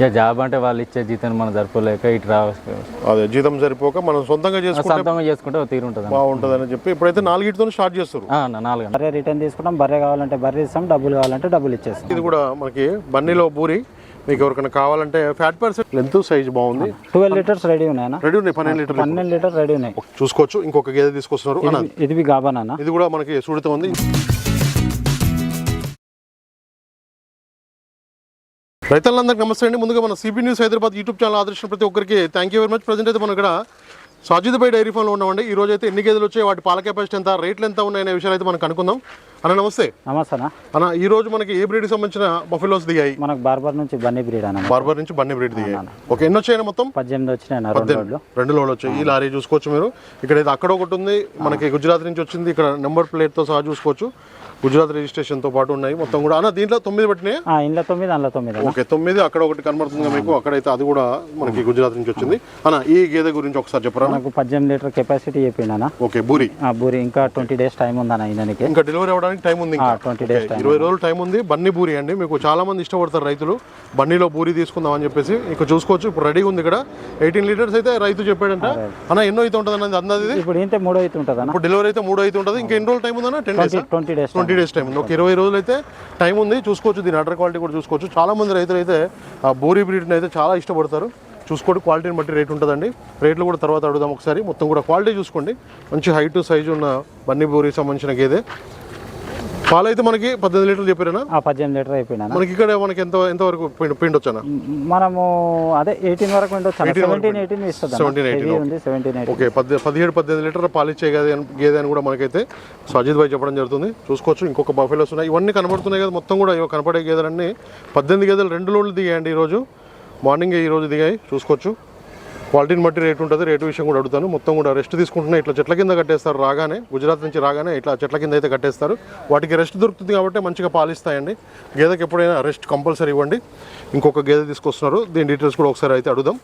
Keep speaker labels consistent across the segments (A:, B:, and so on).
A: ఇక జాబ్ అంటే వాళ్ళు ఇచ్చే జీతం మనం సరిపోలేక ఇటు రావచ్చు
B: అదే జీతం సరిపోక మనం సొంతంగా చేసుకుంటే
A: సొంతంగా చేసుకుంటే తీరు ఉంటుంది
B: బాగుంటుందని చెప్పి ఇప్పుడైతే నాలుగిటితో స్టార్ట్ చేస్తారు.
A: నాలుగు
C: బర్రె రిటర్న్ తీసుకుంటాం బర్రె కావాలంటే బర్రె ఇస్తాం డబ్బులు కావాలంటే డబ్బులు ఇచ్చేస్తాం.
B: ఇది కూడా మనకి బన్నీలో పూరి మీకు ఎవరికైనా కావాలంటే ఫ్యాట్ పర్సెంట్. లెంత్ సైజ్ బాగుంది.
C: ట్వెల్వ్ లీటర్స్ రెడీ ఉన్నాయన్నా.
B: రెడీ ఉన్నాయి పన్నెండు లీటర్లు.
C: పన్నెండు లీటర్ రెడీ ఉన్నాయి.
B: చూసుకోవచ్చు ఇంకొక గేదె తీసుకొస్తున్నారు అన్న
C: ఇది బి గాబానా
B: ఇది కూడా మనకి సుడితో ఉంది. రైతులందరికీ నమస్తే అండి. ముందుగా మన CB news Hyderabad YouTube channel ఆదర్శించిన ప్రతి ఒక్కరికి thank you very much present అయితే మనం ఇక్కడ సాజిద్బై డైరీ ఫామ్లో ఉన్నామండి. ఈ రోజు అయితే ఎన్ని గేదెలు వచ్చాయి వాటి పాల కెపాసిటీ ఎంత రేట్లు ఎంత ఉన్నాయనే విషయాలు అయితే మనం కనుక్కుందాం. అన్న నమస్తే.
C: నమస్తేనా
B: అన్న. ఈ రోజు మనకి ఏ బ్రీడ్కి సంబంధించిన బఫెలోస్ దిగాయి?
C: మనకు బార్బర్ నుంచి బన్నీ బ్రీడ్ అన్న
B: బార్బర్ నుంచి బన్నీ బ్రీడ్ దిగాయి. ఓకే ఎన్ని వచ్చాయి మొత్తం?
C: పద్దెనిమిది వచ్చినాయి అన్న రెండు
B: లోడ్లు. వచ్చాయి. ఈ లారీ చూసుకోవచ్చు మీరు. ఇక్కడ అయితే అక్కడ ఒకటి ఉంది. మనకి గుజరాత్ నుంచి వచ్చింది. ఇక్కడ నెంబర్ ప్లేట్తో సహా చూసుకోవచ్చు. గుజరాత్ రిజిస్ట్రేషన్తో పాటు ఉన్నాయి. మొత్తం కూడా. అన్న దీంట్లో తొమ్మిది పట్టినాయి?
C: ఆ, ఇంట్లో తొమ్మిది అందులో తొమ్మిది.
B: ఓకే తొమ్మిది. అక్కడ ఒకటి కనబడుతుంది మీకు. అక్కడైతే అది కూడా మనకి గుజరాత్ నుంచి వచ్చింది. అన్న ఈ గేదె గురించి ఒకసారి చెప్పరా?
C: మనకు పద్దెనిమిది లీటర్ కెపాసిటీ చెప్పిండనా
B: ఓకే బూరి.
C: బూరి. ఇంకా ట్వంటీ డేస్ టైం ఉందన్న ఈయనకి.
B: ఇంకా డెలివరీ అవ్వడానికి? టైం ఉంది.
C: ట్వంటీ
B: ఇరవై రోజులు టైం ఉంది. బన్నీ బూరి అండి. మీకు చాలా మంది ఇష్టపడతారు రైతులు. బన్నీలో బూరి తీసుకుందాం అని చెప్పేసి ఇక్కడ చూసుకోవచ్చు. ఇప్పుడు రెడీ ఉంది ఇక్కడ. ఎయిటీన్ లీటర్స్ అయితే రైతు చెప్పాడంట. అన్న ఎన్నో అయితే ఉంటుంది అన్నది? అందాది
C: ఇప్పుడు మూడో అయితే ఉంటుంది
B: ఇప్పుడు డెలివరీ అయితే మూడు అయితే ఉంటుంది. ఇంకా ఎన్ని రోజులు టైం ఉందన్న? Ten days
C: twenty days
B: twenty days time ఉంది ఒక ఇరవై రోజులు అయితే టైం ఉంది. చూసుకోవచ్చు. దీని అటర్ క్వాలిటీ కూడా చూసుకోవచ్చు. చాలా మంది రైతులు అయితే ఆ బోరీ బ్రీడ్ని అయితే చాలా ఇష్టపడతారు. చూసుకోండి. క్వాలిటీని బట్టి రేట్ ఉంటుందండి. రేట్లు కూడా తర్వాత అడుగుదాం ఒకసారి. మొత్తం కూడా క్వాలిటీ చూసుకోండి. మంచి హైట్ సైజు ఉన్న బన్నీ బోరీకి సంబంధించిన గేదె. పాలు అయితే మనకి పద్దెనిమిది లీటర్లు చెప్పారేనా?
C: ఆ పద్దెనిమిది లీటర్ అయిపోయినా
B: మనకి ఇక్కడ మనకి ఎంత ఎంతవరకు పిండి పిండి వచ్చానా
C: మనము అదే ఎయిటీన్ వరకు ఉండొచ్చు సెవెంటీన్ ఎయిటీన్ ఇస్తుంది
B: 17, 18,
C: హెవీ ఉంది సెవెంటీన్ ఎయిటీన్
B: ఓకే పదిహేడు పద్దెనిమిది లీటర్ల పాలు ఇచ్చే గేదె అని- కూడా మనకైతే సజిత్ భాయ్ చెప్పడం జరుగుతుంది. చూసుకోవచ్చు ఇంకొక బఫెలోస్ ఉన్నాయి. ఇవన్నీ కనబడుతున్నాయి కదా మొత్తం కూడా ఇవి కనపడే గేదెలన్నీ. పద్దెనిమిది గేదెలు రెండు లోడ్లు దిగాయండి ఈరోజు. మార్నింగ్ ఈ రోజు దిగాయి చూసుకోవచ్చు. క్వాలిటీని బట్టి రేట్ ఉంటుంది. రేటు విషయం కూడా అడుగుతాను. మొత్తం కూడా రెస్ట్ తీసుకుంటున్నాయి ఇట్లా చెట్ల కింద కట్టేస్తారు రాగానే గుజరాత్ నుంచి రాగానే ఇట్లా చెట్ల కింద అయితే కట్టేస్తారు. వాటికి రెస్ట్ దొరుకుతుంది కాబట్టి మంచిగా పాలిస్తాయండి. గేదెకి ఎప్పుడైనా రెస్ట్ కంపల్సరీ ఇవ్వండి. ఇంకొక గేదె తీసుకొస్తున్నారు. దీని డీటెయిల్స్ కూడా ఒకసారి అయితే అడుగుదాం.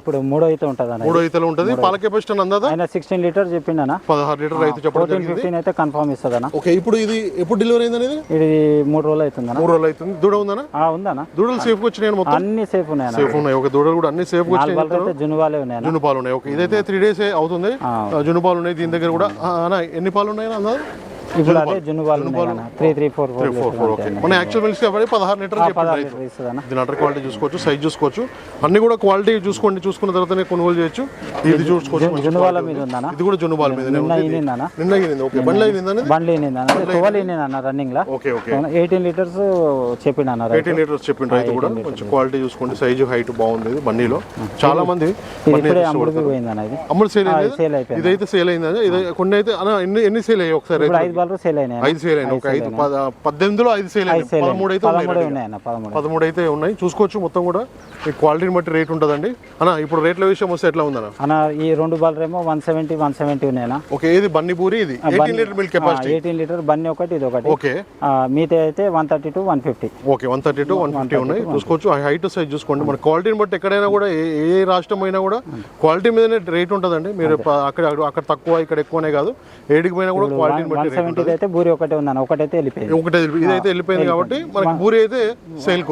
C: ఇప్పుడు మూడో అయితే ఉంటుంది
B: మూడో ఈతలు ఉంటుంది. పాల కెపాసిటీ అందాదా?
C: సిక్స్టీన్ లీటర్ చెప్పిండనా
B: పదహారు లీటర్ రైతు చెప్పడం
C: ఫిఫ్టీన్ అయితే కన్ఫర్మ్ ఇస్తుంది
B: ఓకే ఇప్పుడు ఇది ఎప్పుడు డెలివరీ అయింది అనేది
C: ఇది మూడు రోజులు అవుతుందన్న
B: మూడు రోజులు అవుతుంది. దూడ ఉందనా
C: ఆ, ఉందన్న.
B: దూడలు సేఫ్ వచ్చినాయి మొత్తం?
C: అన్ని సేఫ్ ఉన్నాయి
B: సేఫ్ ఉన్నాయి ఒక దూడలు కూడా అన్ని సేఫ్ వచ్చినాయి
C: బల్లు ఉన్నాయి
B: జున్ను పాలు ఉన్నాయి. ఓకే. ఇదైతే త్రీ డేస్ అవుతుంది. జున్ను పాలు ఉన్నాయి. దీని దగ్గర కూడా. అన్న ఎన్ని పాలు ఉన్నాయి అన్న
C: ఇప్పుడు అదే ఉన్నాయి అన్న three three four four
B: four four okay మన యాక్చువల్ మిల్క్స్ కాబట్టి పదహారు లీటర్ చెప్పండి దీని అటర్ క్వాలిటీ చూసుకోవచ్చు సైజ్ చూసుకోవచ్చు. అన్ని కూడా క్వాలిటీ చూసుకోండి చూసుకున్న తర్వాతనే కొనుగోలు చేయొచ్చు. ఇది చూసుకోవచ్చు
C: జునువాల
B: quality
C: మీద
B: ఉంది. ఇది కూడా జున్ను పాల మీద
C: నిన్న
B: అయింది ఓకే. బండ్లు అనేది?
C: బండ్లు ఈనిందన్న ట్వెల్వ్ ఈనిందన్న రన్నింగ్ లా?
B: Okay okay.
C: ఎయిటీన్ లీటర్స్ చెప్పిండు అన్న.
B: ఎయిటీన్ లీటర్స్ చెప్పిన రైతు కూడా మంచి క్వాలిటీ చూసుకోండి. సైజు హైట్ బాగుంది ఇది బండిలో. చాలా మంది అమ్ముడు సేల్ అయింది? ఇదైతే సేల్ అయింది? ఇది కొన్ని అయితే ఎన్ని ఎన్ని సేల్ అయ్యాయి ఒకసారి
C: సేల్ అయినాయి
B: ఐదు సేల్ అయినాయి. ఒక ఐదు పద- పద్దెనిమిదిలో ఐదు సేల్ అయినాయి.
C: సేల్
B: పదమూడు అయితే ఉన్నాయి.
C: పదమూడు. ఉన్నాయి
B: అయితే ఉన్నాయి. చూసుకోవచ్చు మొత్తం కూడా. ఈ క్వాలిటీని బట్టి రేట్ ఉంటుందండి. అన్న ఇప్పుడు రేట్ల విషయం వస్తే ఎట్లా ఉందన్న?
C: అన్న ఈ రెండు బాల్ ఏమో వన్ సెవెంటీ వన్ సెవెంటీ ఉన్నాయన్న.
B: ఓకే ఇది బన్నీ పూరి ఇది? Eighteen litre milk capacity
C: eighteen litre Banni ఒకటి ఇది ఒకటి.
B: ఓకే.
C: ఆ, మిగతా అయితే one thirty to one fifty.
B: Okay one thirty to one fifty ఉన్నాయి. చూసుకోవచ్చు. హైట్ సైజ్ చూసుకోండి. మన క్వాలిటీని బట్టి ఎక్కడైనా కూడా ఏ రాష్ట్రం అయినా కూడా క్వాలిటీ మీదనే రేట్ ఉంటుందండి. మీరు అక్కడ అక్కడ తక్కువ ఇక్కడ ఎక్కువనే కాదు. ఏడికి పోయినా కూడా క్వాలిటీని బట్టి
C: సెవెంటీ అయితే బూరి ఒకటే ఉందన్న ఒకటైతే వెళ్ళిపోయింది.
B: ఒకటే ఇదైతే వెళ్ళిపోయింది కాబట్టి మనకి పూరి అయితే సేల్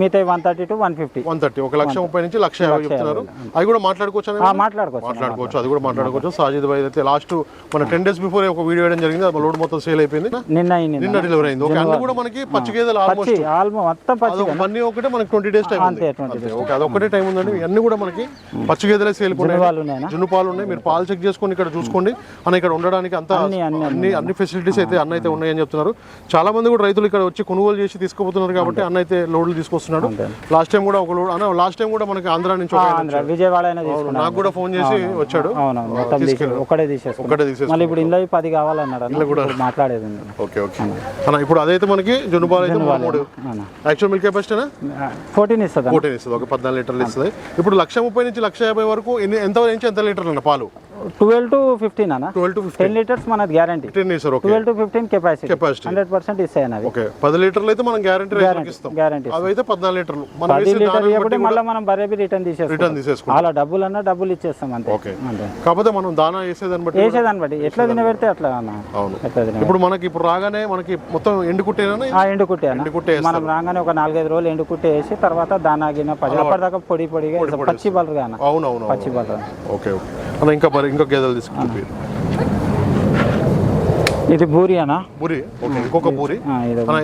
C: మిగతా one thirty to one fifty.
B: One thirty ఒక లక్ష ముప్పై నుంచి లక్ష యాభై చెప్తున్నారు. అవి కూడా మాట్లాడుకోవచ్చు అని
C: మాట్లాడుకోవచ్చు
B: మాట్లాడుకోవచ్చు అది కూడా మాట్లాడుకోవచ్చు. సాజిద్ భాయ్ అయితే లాస్ట్ మన టెన్ డేస్ బిఫోర్ ఒక వీడియో వేయడం జరిగింది. అది లోడ్ మొత్తం సేల్ అయిపోయింది.
C: నిన్న
B: నిన్న. డెలివరీ అయింది. ఓకే అన్ని కూడా మనకి పచ్చి గేదెలు ఆల్మోస్ట్
C: ఆల్మో మొత్తం పచ్చి
B: అన్నీ ఒకటే మనకి ట్వంటీ డేస్ టైం ఉంది. ఓకే అదొక్కటే టైం ఉందండి. అన్ని కూడా మనకి పచ్చి గేదెలే సేల్
C: ఉన్నాయన్నా
B: జున్ను పాలు ఉన్నాయి. మీరు పాలు చెక్ చేసుకొని ఇక్కడ చూసుకోండి. అన్న ఇక్కడ ఉండడానికి అంతా
C: అన్ని, అన్ని,
B: ఫెసిలిటీస్ అయితే అన్న అయితే ఉన్నాయని చెప్తున్నారు. చాలా మంది కూడా రైతులు ఇక్కడ వచ్చి కొనుగోలు చేసి తీసుకుపోతున్నారు కాబట్టి అన్న అయితే లోడ్లు తీసుకొస్తున్నాడు. లాస్ట్ టైం కూడా ఒక లోడ్ అన్న లాస్ట్ టైం కూడా మనకి ఆంధ్ర నుంచి
C: విజయవాడ
B: నాకు కూడా ఫోన్ చేసి వచ్చాడు.
C: ఒకటే
B: తీసేసి
C: మళ్ళీ ఇప్పుడు ఇంట్లో పది కావాలన్నాడు ఇప్పుడు మాట్లాడేది ఉంది.
B: Okay okay. అన్న ఇప్పుడు అదైతే మనకి జున్ను పాలు అయితే మూడు. యాక్చువల్ మిల్క్ కెపాసిటీనా
C: ఫోర్టీన్ ఇస్తుంది
B: ఫోర్టీన్ ఇస్తుంది. ఒక పద్నాలుగు లీటర్లు ఇస్తుంది. ఇప్పుడు లక్ష ముప్పై నుంచి లక్ష యాభై వరకు ఎన్ని ఎంత నుంచి ఎంత లీటర్లు అన్న పాలు?
C: ట్వెల్వ్ టు ఫిఫ్టీన్ అన్న?
B: Twelve to fifteen.
C: Ten litres మనది guarantee
B: fifteen sir okay
C: twelve to fifteen capacity
B: Capacity.
C: Hundred percent ఇస్తాయి అన్నవి
B: ఓకే పది లీటర్లు అయితే మనం గ్యారంటీ రైతులకు ఇస్తాం.
C: గ్యారంటీ
B: అవి అయితే పద్నాలుగు లీటర్లు. మనం
C: పది లీటర్
B: దానిని
C: ఇవ్వకుంటే
B: బట్టి
C: మళ్ళీ మనం బరేబీ రిటర్న్ తీసేస్తాం
B: రిటర్న్ తీసేసుకుంటాం.
C: అలా డబ్బులు అన్నా డబ్బులు ఇచ్చేస్తాం అంతే.
B: ఓకే కాకపోతే మనం దానా వేసేదాన్ని బట్టి
C: వేసేదాన్ని బట్టి. ఎట్లా తినబెడితే అట్లా అన్న.
B: అవును. ఇప్పుడు మనకి ఇప్పుడు రాగానే మనకి మొత్తం ఎండు కుట్టేనా
C: ఆ ఎండు కుట్టే అన్న.
B: ఎండు కుట్టే
C: మనం రాగానే ఒక నాలుగైదు రోజులు ఎండు కుట్టే వేసి తర్వాత దానా గిన్నె పడి అప్పటిదాకా పొడి పొడిగా. పచ్చి అన్న.
B: అవును అవును
C: పచ్చి బలరు.
B: ఓకే ఓకే అన్న ఇంకా ఇంకో గేదెలు తీసుకుంటే
C: ఇది బూరి అన్న.
B: పూరి ఓకే ఇంకొక
C: ఆ,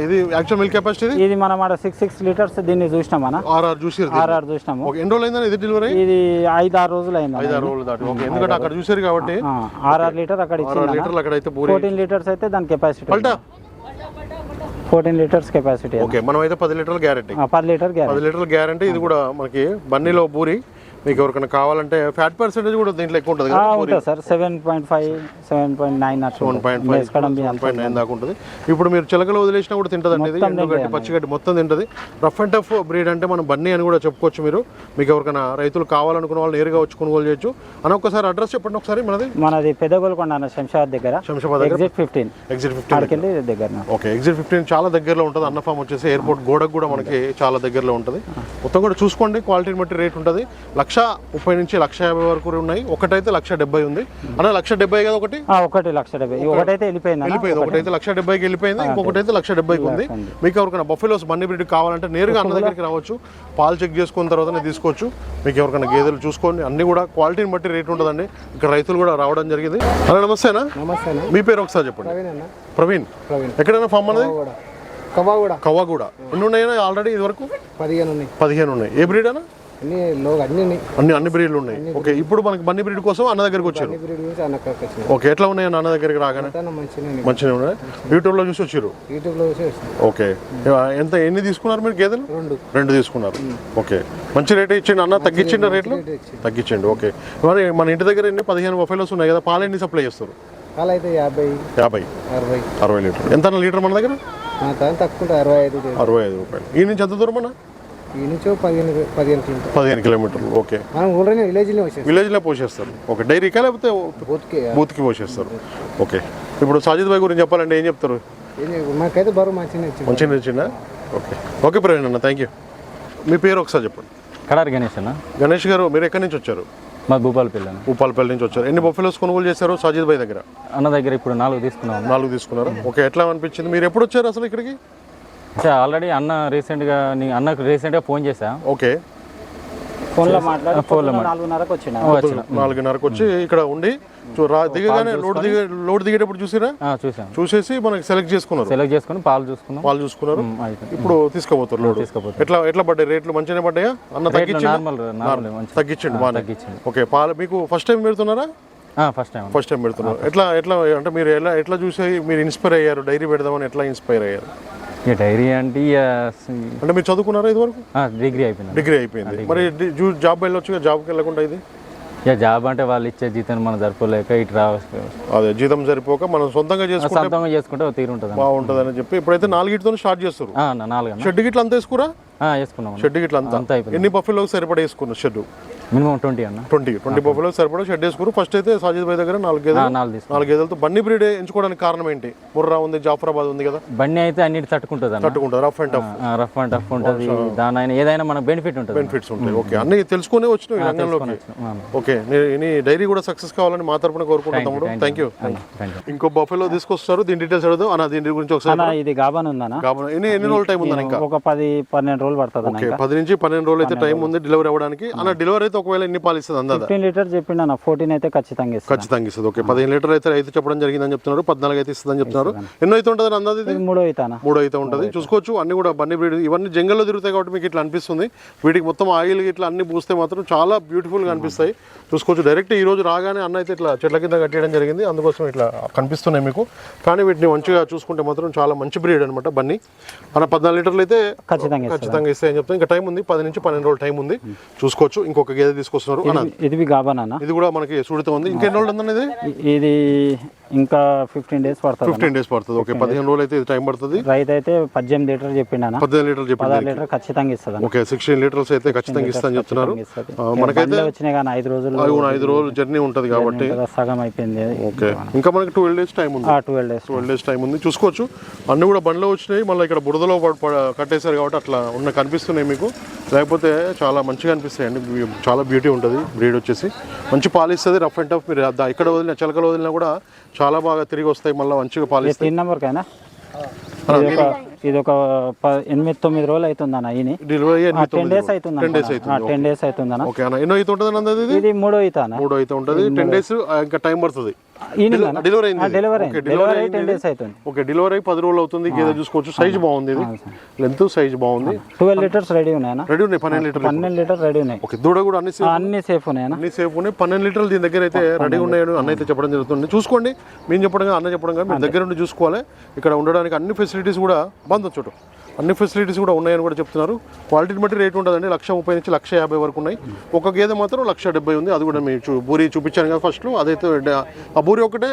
C: ఇది
B: యాక్చువల్ మిల్క్ కెపాసిటీ ఇది?
C: మనం ఆడ సిక్స్ సిక్స్ లీటర్స్ దీన్ని చూసినాం అన్న.
B: ఆర్ఆర్ చూసారు
C: ఆర్ఆర్ చూసినాము.
B: ఎన్ని రోజులు అయిందని ఇది డెలివరీ
C: ఇది ఐదు ఆరు రోజులు అయింది
B: ఐదు ఆరు రోజులు దాటి. ఓకే ఎందుకంటే అక్కడ చూసారు కాబట్టి.
C: ఆర్ఆర్ లీటర్ అక్కడ ఇచ్చింది
B: లీటర్లు అక్కడైతే పూరి
C: ఫోర్టీన్ లీటర్స్ అయితే దాని కెపాసిటీ
B: పల్టా?
C: ఫోర్టీన్ లీటర్స్ కెపాసిటీ
B: ఓకే మనం అయితే పది లీటర్లు గ్యారెంటీ
C: పర్ లీటర్ గ్యారెంటీ
B: పది లీటర్ల గ్యారంటీ ఇది కూడా మనకి బన్నీలో పూరి మీకు ఎవరికైనా కావాలంటే ఫ్యాట్ పర్సెంటేజ్ కూడా దీంట్లో ఎక్కువ ఉంటుంది కదా
C: ఉంటుంది sir. Seven point five seven point nine అట్లా
B: one point five point nine దాకా ఉంటుంది. ఇప్పుడు మీరు చిలకలు వదిలేసినా కూడా తింటదండి ఇది. ఎండుగడ్డి పచ్చిగడ్డి మొత్తం తింటది. రఫ్ అండ్ టఫ్ బ్రీడ్ అంటే మనం బన్నీ అని కూడా చెప్పుకోవచ్చు మీరు. మీకు ఎవరికైనా రైతులు కావాలనుకున్న వాళ్ళు నేరుగా వచ్చి కొనుగోలు చేయొచ్చు. అని ఒకసారి అడ్రస్ చెప్పండి ఒకసారి మనది.
C: మనది పెద్దగోల్కొండ అన్న శంషాబాద్ దగ్గర.
B: శంషాబాద్ దగ్గర
C: ఎగ్జిట్ ఫిఫ్టీన్
B: ఎగ్జిట్ ఫిఫ్టీన్
C: దగ్గర.
B: ఓకే ఎగ్జిట్ ఫిఫ్టీన్ చాలా దగ్గరలో ఉంటుంది. అన్న ఫామ్ వచ్చేసి ఎయిర్పోర్ట్ గోడకు కూడా మనకి చాలా దగ్గరలో ఉంటుంది. మొత్తం కూడా చూసుకోండి. క్వాలిటీని బట్టి రేట్ ఉంటుంది. లక్ష ముప్పై నుంచి లక్ష యాభై వరకు ఉన్నాయి. ఒకటైతే లక్ష డెబ్బై ఉంది. అన్న లక్ష డెబ్బై కదా ఒకటి?
C: ఒకటి లక్ష డెబ్బై. ఒకటైతే వెళ్ళిపోయింది.
B: వెళ్ళిపోయింది. ఒకటైతే లక్ష డెబ్బైకి వెళ్ళిపోయింది. ఇంకొకటి అయితే లక్ష డెబ్బైకి ఉంది. మీకు ఎవరికైనా బఫెలోస్ మన్ని బ్రీడ్ కావాలంటే నేరుగా అన్న దగ్గరికి రావచ్చు. పాలు చెక్ చేసుకున్న తర్వాతనే తీసుకోవచ్చు. మీకు ఎవరికైనా గేదెలు చూసుకోండి. అన్ని కూడా క్వాలిటీని బట్టి రేట్ ఉంటుందండి. ఇక్కడ రైతులు కూడా రావడం జరిగింది. అన్న నమస్తేనా మీ పేరు ఒకసారి చెప్పండి.
D: ప్రవీణ్
B: ఎక్కడైనా ఫామ్ అనేది
D: కూడా కవ్వగూడ.
B: కవ్వగూడ. ఎన్ని ఉన్నాయన్నా ఆల్రెడీ ఇది వరకు
D: పదిహేను ఉన్నాయి.
B: పదిహేను ఉన్నాయి. ఏ బ్రీడ్ అన్న?
D: అన్ని లో అన్ని ఉన్నాయి.
B: అన్ని అన్ని బ్రీడ్లు ఉన్నాయి. ఓకే ఇప్పుడు మనకి బన్నీ బ్రీడ్ కోసం అన్న దగ్గరికి వచ్చారు. ఓకే ఎట్లా ఉన్నాయి అన్న దగ్గరికి రాగానే?
D: మంచిగా ఉన్నాయి.
B: ఉన్నాయి. యూట్యూబ్లో చూసి వచ్చారు
D: చూసి వచ్చినాయి
B: ఓకే ఎంత ఎన్ని తీసుకున్నారు మీరు గేదెలు?
D: రెండు.
B: రెండు తీసుకున్నారు. ఓకే మంచి రేట్ ఇచ్చిండు అన్న? తగ్గించిండు రేట్లు. తగ్గించండి. ఓకే మరి మన ఇంటి దగ్గర ఎన్ని? పదిహేను బఫెలోస్ ఉన్నాయి కదా పాలు ఎన్ని సప్లై చేస్తారు?
D: పాలు అయితే యాభై
B: యాభై.
D: అరవై.
B: అరవై లీటర్. ఎంత లీటర్ మన దగ్గర?
D: తక్కువ అరవై ఐదు.
B: అరవై ఐదు రూపాయలు. ఈ నుంచి ఎంత దూరం అన్న?
D: ఈ నుంచి పదిహేను పదిహేను కిలోమీటర్
B: పదిహేను కిలోమీటర్లు ఓకే.
D: మనం విలేజ్లో
B: విలేజ్లో పోసేస్తారు. ఓకే. డైరీకా లేకపోతే
D: బూత్కి
B: బూత్కి పోసేస్తారు. ఓకే. ఇప్పుడు సాజిద్ భాయ్ గురించి చెప్పాలంటే ఏం చెప్తారు.
D: మాకైతే బరువు మంచిగా ఇచ్చింది
B: మంచిగా నచ్చిందా ఓకే. ఓకే ప్రవీణ్ అన్న థ్యాంక్ యూ మీ పేరు ఒకసారి చెప్పండి.
A: కడారి గణేష్ అన్న.
B: గణేష్ గారు మీరు ఎక్కడి నుంచి వచ్చారు?
A: మా భూపాలపల్లి అన్న.
B: ఉప్పాలపల్లి నుంచి వచ్చారు. ఎన్ని బొఫెలోస్ కొనుగోలు చేశారు సాజిద్ భాయ్ దగ్గర?
A: అన్న దగ్గర ఇప్పుడు నాలుగు తీసుకున్నాం
B: నాలుగు తీసుకున్నారు? ఓకే ఎట్లా అనిపించింది? మీరు ఎప్పుడు వచ్చారు అసలు ఇక్కడికి?
A: అంటే ఆల్రెడీ అన్న రీసెంట్గా నీ అన్నకు రీసెంట్గా ఫోన్ చేసా
B: ఓకే.
C: ఫోన్లో మాట్లాడి పొద్దున్న నాలుగున్నరకు వచ్చిన.
A: వచ్చిన.
B: నాలుగున్నరకు వచ్చి ఇక్కడ ఉండి చూ- రా దిగగానే లోడ్ దిగే లోడ్ దిగేటప్పుడు చూసిరా?
A: చూసాం
B: చూసేసి మనకి సెలెక్ట్ చేసుకున్నారు.
A: సెలెక్ట్ చేసుకుని పాలు చూసుకున్నాం.
B: వాళ్ళు చూసుకున్నారు.
A: ఉమ్, అయిపోయింది.
B: ఇప్పుడు తీసుకోబోతారు లోడ్
A: తీసుకుపోతారు.
B: ఎట్లా ఎట్లా పడ్డాయి? రేట్లు మంచిగానే పడ్డాయా? అన్న తగ్గించిండు?
A: Normal normal. మంచి
B: తగ్గించండి బాగా
A: తగ్గించండి.
B: ఓకే పాలు మీకు ఫస్ట్ టైం పెడుతున్నారా?
A: ఫస్ట్ టైం
B: ఫస్ట్ టైం పెడుతున్నారు. ఎట్లా ఎట్లా అంటే మీరు ఎలా ఎట్లా చూసి మీరు ఇన్స్పైర్ అయ్యారు? డైరీ పెడదామని ఎట్లా ఇన్స్పైర్ అయ్యారు?
A: ఇక డైరీ అంటే ఇక
B: అంటే మీరు చదువుకున్నారా ఇదివరకు?
A: డిగ్రీ అయిపోయింది
B: డిగ్రీ అయిపోయింది. మరి జాబ్ వెళ్ళొచ్చు జాబ్కి వెళ్ళకుండా ఇది?
A: ఇక జాబ్ అంటే వాళ్ళు ఇచ్చే జీతం మనం జరపలేక ఇటు రావచ్చు
B: అదే జీతం సరిపోక మనం సొంతంగా చేసుకుంటే
A: సొంతంగా చేసుకుంటే తీరు ఉంటుంది
B: బాగుంటుందని చెప్పి ఇప్పుడైతే నాలుగిటితో స్టార్ట్ చేస్తారు.
A: నాలుగు
B: షెడ్ గిట్ల అంతా వేసుకురా?
A: ఆ, వేసుకున్నాం.
B: షెడ్ గిట్ల అంతా.
A: అంతా అయిపోయింది.
B: ఎన్ని బఫెలోకి సరిపడా వేసుకున్నారు షెడ్
A: మినిమం ట్వంటీ అన్న.
B: ట్వంటీ. ట్వంటీ బఫెలోకి సరిపడా షెడ్ వేసుకున్నారు ఫస్ట్ అయితే సాజిద్ భాయ్ దగ్గర నాలుగు గేదెలు.
A: నాలుగు
B: నాలుగు గేదెలతో బన్నీ బ్రీడ్ ఎంచుకోవడానికి కారణం ఏంటి? ముర్రా ఉంది జాఫరాబాద్ ఉంది కదా.
A: బండి అయితే అన్నిటి తట్టుకుంటుంది అన్న.
B: తట్టుకుంటారు rough and tough
A: rough and tough ఉంటుంది. దాని ఏదైనా మనకు బెనిఫిట్ ఉంటుంది
B: బెనిఫిట్స్ ఉంటాయి. ఓకే అన్ని తెలుసుకునే వచ్చిన రంగంలోకి. ఓకే నీ- డైరీ కూడా సక్సెస్ కావాలని మా తరపున కోరుకుంటాం తమ్ముడు. థ్యాంక్ యూ ఇంకో బఫెలో తీసుకొస్తారు. దీని డీటెయిల్స్ అడుగుదాం. అన్న దీని గురించి ఒకసారి
C: ఇది గాబాన్ ఉందన్న.
B: కాబట్టి ఎన్ని ఎన్ని రోజులు టైం ఉందని ఇంకా?
C: ఒక పది పన్నెండు రోజులు పడుతుంది
B: పది నుంచి పన్నెండు రోజులు అయితే టైం ఉంది డెలివరీ అవ్వడానికి. అన్న డెలివరీ అయితే ఒకవేళ ఎన్ని పాలు ఇస్తుంది అందాదా?
C: ఫిఫ్టీన్ లీటర్ చెప్పిండు అన్న ఫోర్టీన్ అయితే ఖచ్చితంగా ఇస్తాను.
B: ఖచ్చితంగా ఇస్తుంది. ఓకే పదిహేను లీటర్ అయితే రైతు చెప్పడం జరిగిందని చెప్తున్నారు పద్నాలుగు అయితే ఇస్తుందని చెప్తున్నారు. ఎన్నో అయితే ఉంటుంది అందాది ఇది?
C: మూడో అవుతానా
B: మూడు అయితే ఉంటుంది. చూసుకోవచ్చు అన్ని కూడా బన్నీ బ్రీడ్ ఇవన్నీ జంగల్లో తిరుగుతాయి కాబట్టి మీకు ఇట్లా అనిపిస్తుంది. వీటికి మొత్తం ఆయిల్ ఇట్లా అన్ని పూస్తే మాత్రం చాలా బ్యూటిఫుల్గా అనిపిస్తాయి. చూసుకోవచ్చు డైరెక్ట్ ఈ రోజు రాగానే అన్న అయితే ఇట్లా చెట్ల కింద కట్టేయడం జరిగింది. అందుకోసం ఇట్లా కనిపిస్తున్నాయి మీకు. కానీ వీటిని మంచిగా చూసుకుంటే మాత్రం చాలా మంచి బ్రీడ్ అనమాట బన్నీ అన్న పద్నాలుగు లీటర్లు అయితే
C: ఖచ్చితంగా
B: ఇస్తాయని చెప్తాను ఇంకా టైం ఉంది పది నుంచి పన్నెండు రోజులు టైం ఉంది. చూసుకోవచ్చు ఇంకొక గేదె గేదె తీసుకొస్తున్నారు
C: ఇది- గాబనా
B: ఇది కూడా మనకి సుడితో ఉంది. ఇంకెన్ని రోజులు ఉందండి ఇది
C: ఇది ఇంకా ఫిఫ్టీన్ డేస్ పడుతుంది
B: ఫిఫ్టీన్ డేస్ పడుతుంది. ఓకే పదిహేను రోజులు అయితే టైం పడుతుంది.
C: రైతు అయితే పద్దెనిమిది లీటర్ చెప్పిండనా
B: పద్దెనిమిది లీటర్లు చెప్పింది
C: పదహారు లీటర్ ఖచ్చితంగా ఇస్తుంది
B: ఓకే సిక్స్టీన్ లీటర్స్ అయితే ఖచ్చితంగా ఇస్తా అని చెప్తున్నారు. మనకైతే
C: వచ్చినాయి కానీ ఐదు రోజులు
B: ఐదు రోజులు జర్నీ ఉంటుంది కాబట్టి.
C: సగం అయిపోయింది.
B: ఓకే ఇంకా మనకి ట్వెల్వ్ డేస్ టైం ఉంది.
C: Twelve days
B: twelve days time ఉంది. చూసుకోవచ్చు. అన్ని కూడా బండ్లో వచ్చినాయి. మళ్ళీ ఇక్కడ బురదలో కట్టేశారు కాబట్టి అట్లా ఉన్న కనిపిస్తున్నాయి మీకు. లేకపోతే చాలా మంచిగా అనిపిస్తాయండి. చాలా బ్యూటీ ఉంటుంది బ్రీడ్ వచ్చేసి. మంచి పాలిస్తుంది రఫ్ అండ్ టఫ్ మీరు ఇక్కడ వదిలిన చిలకలు వదిలినా కూడా చాలా బాగా తిరిగి వస్తాయి మళ్ళీ మంచిగా పాలిస్తాయి.
C: తిన్ నెంబర్ కైనా ఇది ఒక ఎనిమిది తొమ్మిది రోజులు ఈయన.
B: డెలివరీ
C: టెన్ డేస్ అవుతుంది
B: టెన్ డేస్ అవుతుంది ఓకే. అన్న. ఎన్నో ఉంటుంది ఇది
C: ఇది మూడో ఈత అన్న.
B: మూడు ఉంటుంది. టెన్ డేస్ ఇంకా టైం పడుతుంది. Delivery.
C: Delivery delivery ten days అవుతుంది.
B: ఓకే డెలివరీ పది రోజులు అవుతుంది. గేదె చూసుకోవచ్చు. సైజ్ బాగుంది ఇది లెంత్ సైజ్ బాగుంది.
C: ట్వెల్వ్ లీటర్స్ రెడీ ఉన్నాయన్న
B: రెడీ ఉన్నాయి పన్నెండు లీటర్లు
C: పన్నెండు లీటర్ రెడీ ఉన్నాయి.
B: ఓకే దూడ కూడా అన్ని
C: అన్ని సేఫ్
B: అన్ని. సేఫ్ ఉన్నాయి. పన్నెండు లీటర్లు దీని దగ్గర అయితే రెడీ ఉన్నాయని అన్న అయితే చెప్పడం జరుగుతుంది. చూసుకోండి. మేము చెప్పడం అన్న చెప్పడం మీరు దగ్గర నుండి చూసుకోవాలి. ఇక్కడ ఉండడానికి అన్ని ఫెసిలిటీస్ కూడా বান্দরচোটো అన్ని ఫెసిలిటీస్ కూడా ఉన్నాయని కూడా చెప్తున్నారు. క్వాలిటీని బట్టి రేట్ ఉంటుందండి. లక్ష ముప్పై నుంచి లక్ష యాభై వరకు ఉన్నాయి. ఒక గేదె మాత్రం లక్ష డెబ్బై ఉంది. అది కూడా మీరు బూరి చూపించాను కదా ఫస్ట్లో. అదైతే ఆ బూరి ఒకటే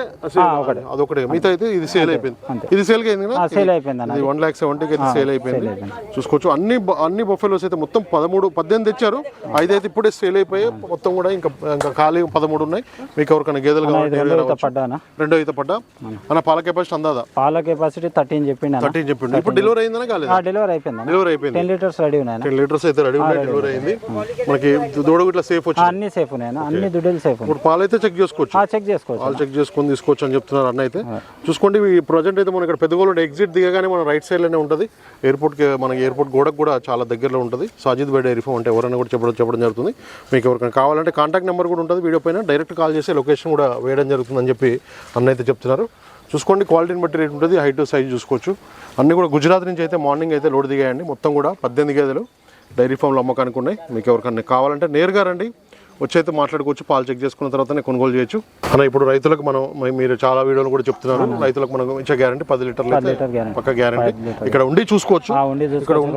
B: అదొకటే. మిగతా అయితే ఇది సేల్ అయిపోయింది. ఇది సేల్కి అయింది కదా?
C: సేల్ అయిపోయింది
B: వన్ ల్యాక్ సెవెంటీకి అయితే సేల్ అయిపోయింది. చూసుకోవచ్చు. అన్ని అన్ని బొఫెలోస్ అయితే మొత్తం పదమూడు పద్దెనిమిది తెచ్చారు. ఐదు అయితే ఇప్పుడే సేల్ అయిపోయి మొత్తం కూడా ఇంకా ఇంకా ఖాళీ పదమూడు ఉన్నాయి. మీకు ఎవరికైనా గేదెలు కావాలంటే
C: రెండో ఈత
B: అయితే పడ్డా. పాల కెపాసిటీ అందాదా?
C: పాల కెపాసిటీ థర్టీన్ చెప్పిండు
B: థర్టీన్ చెప్పిండు. ఇప్పుడు డెలివరీ అయిందనే కాలేదు.
C: డెలివరీ అయిపోయింది అన్న?
B: డెలివరీ అయిపోయింది.
C: టెన్ లీటర్స్ రెడీ ఉన్నాయి
B: టెన్ లీటర్స్ అయితే రెడీ ఉన్నాయి డెలివరీ అయింది. మనకి ఇట్లా సేఫ్ వచ్చింది.
C: అన్ని సేఫ్ ఉన్నాయి అన్న. అన్ని దుడ్డలు సేఫ్ ఉన్నాయి.
B: ఇప్పుడు పాలు అయితే చెక్ చేసుకోవచ్చు
C: చెక్ చేసుకోవచ్చు
B: పాలు చెక్ చేసుకొని తీసుకోవచ్చు అని చెప్తున్నారు అన్న అయితే. చూసుకోండి ఈ ప్రజెంట్ అయితే మనం ఇక్కడ పెద్దగోళ్ళు ఎగ్జిట్ దిగగానే మన రైట్ సైడ్లోనే ఉంటుంది. ఎయిర్పోర్ట్కి మనకి ఎయిర్పోర్ట్ గోడకు కూడా చాలా దగ్గరలో ఉంటుంది. సాజిద్ బై డైరీ ఫామ్ అంటే ఎవరైనా కూడా చెప్పడం చెప్పడం జరుగుతుంది. మీకు ఎవరికైనా కావాలంటే కాంటాక్ట్ నెంబర్ కూడా ఉంటుంది. వీడియో పైన డైరెక్ట్ కాల్ చేసి లొకేషన్ కూడా వేయడం జరుగుతుందని చెప్పి అన్న అయితే చెప్తున్నారు. చూసుకోండి క్వాలిటీని బట్టి రేట్ ఉంటుంది హైట్ సైజ్ చూసుకోవచ్చు. అన్నీ కూడా గుజరాత్ నుంచి అయితే మార్నింగ్ అయితే లోడ్ దిగాయండి. మొత్తం కూడా పద్దెనిమిది గేదెలు డైరీ ఫామ్లో అమ్మకానికి ఉన్నాయి. మీకు ఎవరికైనా కావాలంటే నేరుగా రండి. వచ్చి అయితే మాట్లాడుకోవచ్చు పాలు చెక్ చేసుకున్న తర్వాతనే కొనుగోలు చేయొచ్చు. అన్న ఇప్పుడు రైతులకు మనం మీరు చాలా వీడియోలు కూడా చెప్తున్నారు. రైతులకు మనం ఇచ్చే గ్యారంటీ పది లీటర్లు అయితే
C: లీటర్ గ్యారెంటీ.
B: పక్క గ్యారంటీ. ఇక్కడ ఉండి చూసుకోవచ్చు.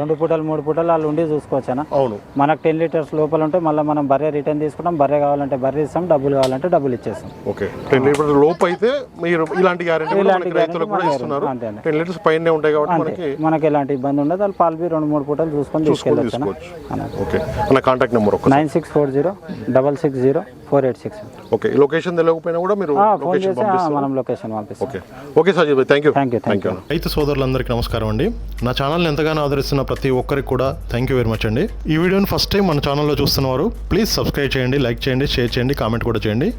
C: రెండు పూటలు మూడు పూటలు వాళ్ళు ఉండి చూసుకోవచ్చు అన్న.
B: అవును.
C: మనకు టెన్ లీటర్స్ లోపల ఉంటే మళ్ళీ మనం బర్రె రిటర్న్ తీసుకుంటాం. బర్రె కావాలంటే బర్రె ఇస్తాం. డబ్బులు కావాలంటే డబ్బులు ఇచ్చేస్తాం.
B: ఓకే. టెన్ లీటర్స్ లోపు అయితే మీరు ఇలాంటి గ్యారంటీ కూడా మనకి రైతులకు కూడా ఇస్తున్నారు. టెన్ లీటర్స్ పైనే ఉంటాయి కాబట్టి మనకి
C: మనకి ఎలాంటి ఇబ్బంది ఉండదు. వాళ్ళు పాలు రెండు మూడు పూటలు చూసుకొని తీసుకెళ్ళొచ్చు
B: ఓకే. అన్న contact number
C: nine six four zero double six zero four eight six.
B: Okay location తెలియకపోయినా కూడా మీరు లొకేషన్
C: మనం లొకేషన్ పంపిస్తాం.
B: Okay. Okay sir thank you
C: thank you thank you
B: రైతు సోదరులందరికీ నమస్కారం అండి. నా ఛానల్ని ఎంతగానో ఆదరిస్తున్న ప్రతి ఒక్కరికి కూడా థ్యాంక్ యూ వెరీ మచ్ అండి. ఈ వీడియోని ఫస్ట్ టైం మన ఛానల్లో చూస్తున్నవారు ప్లీజ్ సబ్స్క్రైబ్ చేయండి లైక్ చేయండి షేర్ చేయండి కామెంట్ కూడా చేయండి.